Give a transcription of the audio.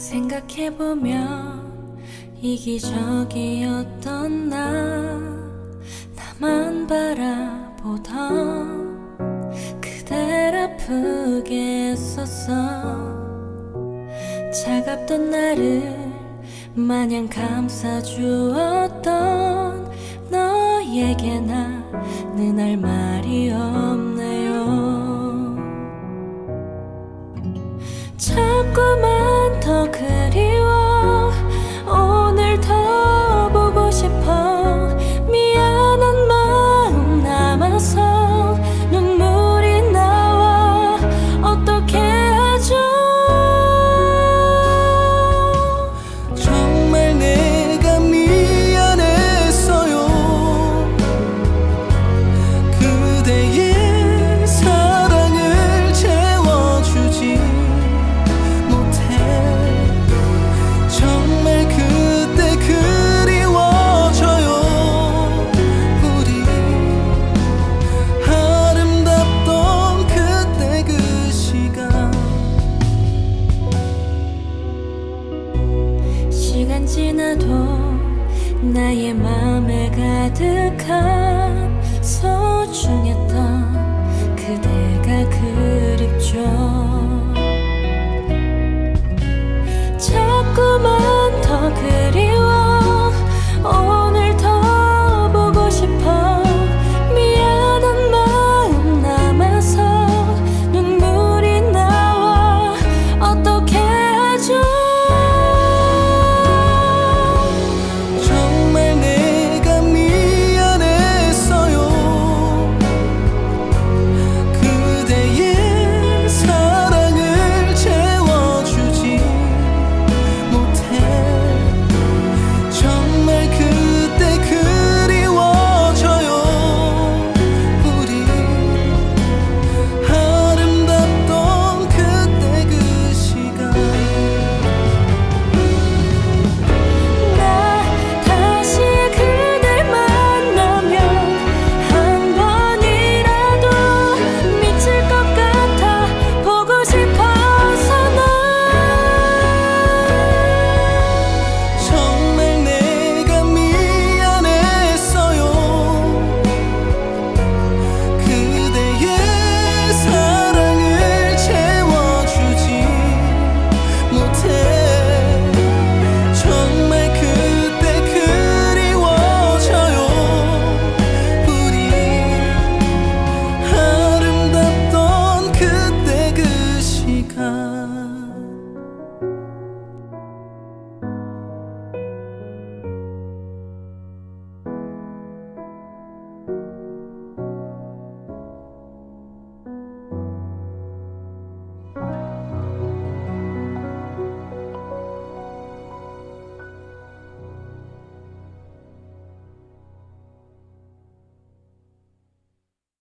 생각해보면 이기적이었던 나 나만 바라보던 그댈 아프게 했었어. 차갑던 나를 마냥 감싸주었던 너에게 나는 할 말이 없네 지나도 나의 맘에 가득한